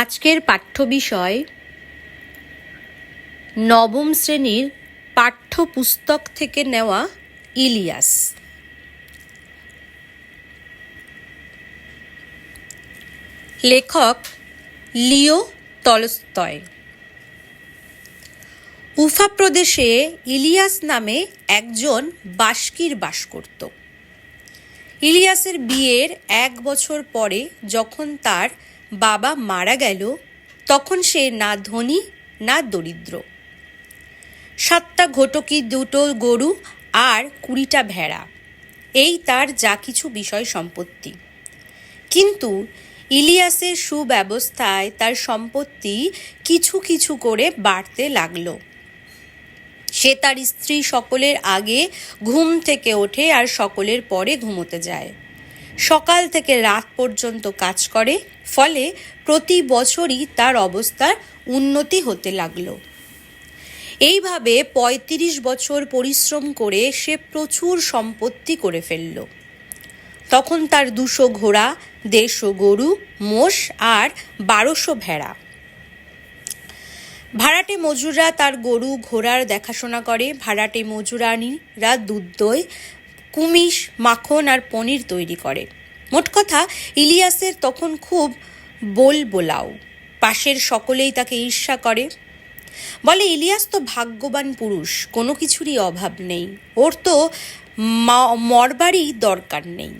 আজকের পাঠ্য বিষয় নবম শ্রেণির পাঠ্যপুস্তক থেকে নেওয়া ইলিয়াস। লেখক লিও তলস্তয়। উফা প্রদেশে ইলিয়াস নামে একজন বাস্কির বাস করত। ইলিয়াসের বিয়ের এক বছর পরে যখন তার বাবা মারা গেল, তখন সে না ধনী, না দরিদ্র। সাতটা ঘটকি, দুটো গরু আর কুড়িটা ভেড়া। এই তার যা কিছু বিষয় সম্পত্তি। কিন্তু ইলিয়াসের সুব্যবস্থায় তার সম্পত্তি কিছু কিছু করে বাড়তে লাগল। সে তার স্ত্রী সকলের আগে ঘুম থেকে ওঠে আর সকলের পরে ঘুমোতে যায়। সকাল থেকে রাত পর্যন্ত কাজ করে, ফলে প্রতি বছরই তার অবস্থার উন্নতি হতে লাগল। এইভাবে ৩৫ বছর পরিশ্রম করে সে প্রচুর সম্পত্তি করে ফেলল। তখন তার দুশো ঘোড়া, দেড়শো গরু, মোষ আর বারোশো ভেড়া। ভাড়াটে মজুররা তার গরু, ঘোড়ার দেখাশোনা করে। ভাড়াটে মজুরানিরা দুধ, দই, কুমিশ, মাখন আর পনির তৈরি করে। মোট কথা, ইলিয়াসের তখন খুব বোল বোলাও পাশের সকলেই তাকে ঈর্ষা করে। বলে, ইলিয়াস তো ভাগ্যবান পুরুষ, কোনো কিছুরই অভাব নেই। ওর তো মরবারই দরকার নেই।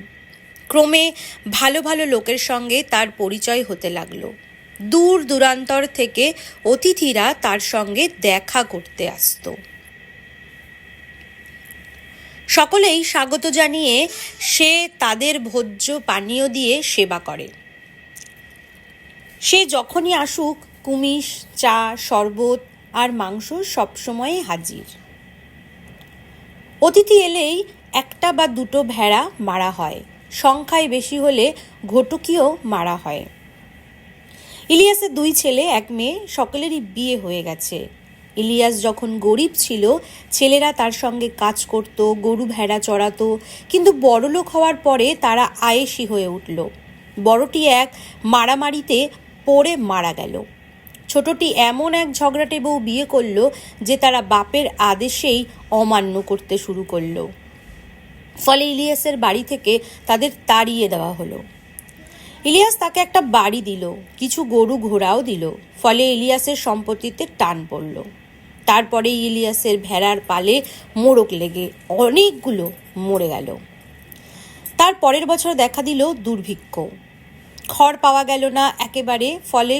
ক্রমে ভালো ভালো লোকের সঙ্গে তার পরিচয় হতে লাগল। দূর দূরান্তর থেকে অতিথিরা তার সঙ্গে দেখা করতে আসতো। সকলেই স্বাগত জানিয়ে সে তাদের ভোজ্য পানীয় দিয়ে সেবা করে। সে যখনই আসুক, কুমিশ, চা, শরবত আর মাংস সবসময়ই হাজির। অতিথি এলেই একটা বা দুটো ভেড়া মারা হয়। সংখ্যায় বেশি হলে ঘটকিও মারা হয়। ইলিয়াসের দুই ছেলে, এক মেয়ে, সকলেরই বিয়ে হয়ে গেছে। ইলিয়াস যখন গরিব ছিল, ছেলেরা তার সঙ্গে কাজ করত, গরু ভেড়া চড়াতো, কিন্তু বড়লোক হওয়ার পরে তারা আয়েসি হয়ে উঠল। বড়টি এক মারামারিতে পড়ে মারা গেল। ছোটটি এমন এক ঝগড়াটে বউ বিয়ে করল যে তারা বাপের আদেশেই অমান্য করতে শুরু করল। ফলে ইলিয়াসের বাড়ি থেকে তাদের তাড়িয়ে দেওয়া হলো। ইলিয়াস তাকে একটা বাড়ি দিল, কিছু গরু ঘোড়াও দিল, ফলে ইলিয়াসের সম্পত্তিতে টান পড়ল। তারপরে ইলিয়াসের ভেড়ার পালে মোড়ক লেগে অনেকগুলো মরে গেল। তার পরের বছর দেখা দিল দুর্ভিক্ষ। খড় পাওয়া গেল না একেবারে, ফলে